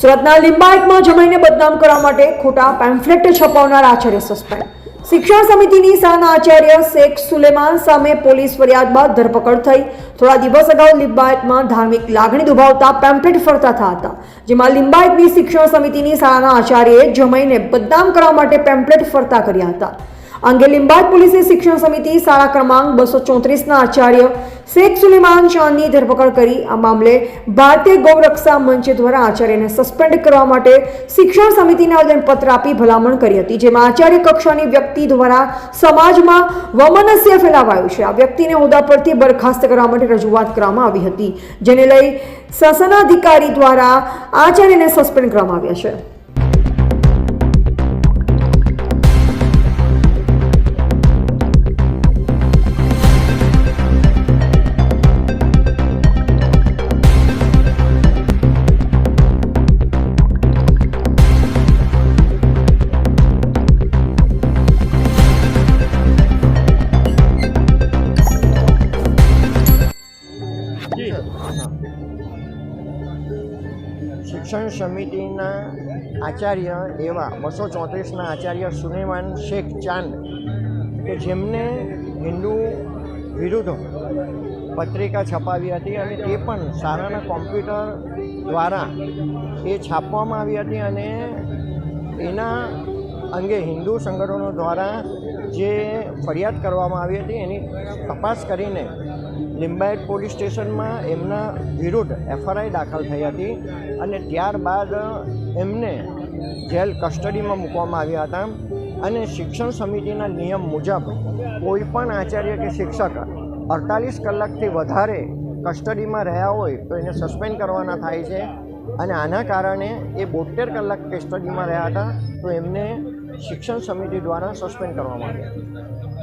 સુરતના લિંબાયતમાં જમાઈને બદનામ કરવા માટે ખોટા પેમ્ફલેટ છપાવનાર આચાર્ય સસ્પેન્ડ શિક્ષણ સમિતિની શાળાના આચાર્ય શેખ સુલેમાન સામે પોલીસ ફરિયાદ બાદ ધરપકડ થઈ. થોડા દિવસ અગાઉ લિંબાયતમાં ધાર્મિક લાગણી દુભાવતા પેમ્ફલેટ ફરતા હતા, જેમાં લિંબાયતની શિક્ષણ સમિતિની શાળાના આચાર્યએ જમાઈને બદનામ કરવા માટે પેમ્ફલેટ ફરતા કર્યા હતા. અંગે લિંબાયત પોલીસે શિક્ષણ સમિતિ શાળા ક્રમાંક બસો ચોત્રીસના આચાર્ય શેખ સુલેમાન ચાંદની ધરપકડ કરી આ મામલે ભારતીય ગૌરક્ષા મંચ દ્વારા આચાર્યને સસ્પેન્ડ કરવા માટે શિક્ષણ સમિતિને આવેદનપત્ર આપી ભલામણ કરી હતી, જેમાં આચાર્ય કક્ષાની વ્યક્તિ દ્વારા સમાજમાં વમનસ્ય ફેલાવાયું છે. આ વ્યક્તિને હોદ્દા પરથી બરખાસ્ત કરવા માટે રજૂઆત કરવામાં આવી હતી, જેને લઈ શાસનાધિકારી દ્વારા આચાર્યને સસ્પેન્ડ કરવામાં આવ્યા છે. શિક્ષણ સમિતિના આચાર્ય એવા બસો ચોત્રીસના આચાર્ય સુલેમાન શેખ ચાંદ, કે જેમને હિન્દુ વિરુદ્ધ પત્રિકા છપાવી હતી અને તે પણ સારાના કોમ્પ્યુટર દ્વારા એ છાપવામાં આવી હતી અને એના અંગે હિન્દુ સંગઠનો દ્વારા જે ફરિયાદ કરવામાં આવી હતી એની તપાસ કરીને લિંબાયત પોલીસ સ્ટેશનમાં એમના વિરુદ્ધ એફઆરઆઈ દાખલ થઈ હતી અને ત્યારબાદ એમને જેલ કસ્ટડીમાં મૂકવામાં આવ્યા હતા અને શિક્ષણ સમિતિના નિયમ મુજબ કોઈપણ આચાર્ય કે શિક્ષક અડતાલીસ કલાકથી વધારે કસ્ટડીમાં રહ્યા હોય તો એને સસ્પેન્ડ કરવાના થાય છે અને આના કારણે એ બોતેર કલાક કસ્ટડીમાં રહ્યા હતા તો એમને શિક્ષણ સમિતિ દ્વારા સસ્પેન્ડ કરવામાં આવ્યા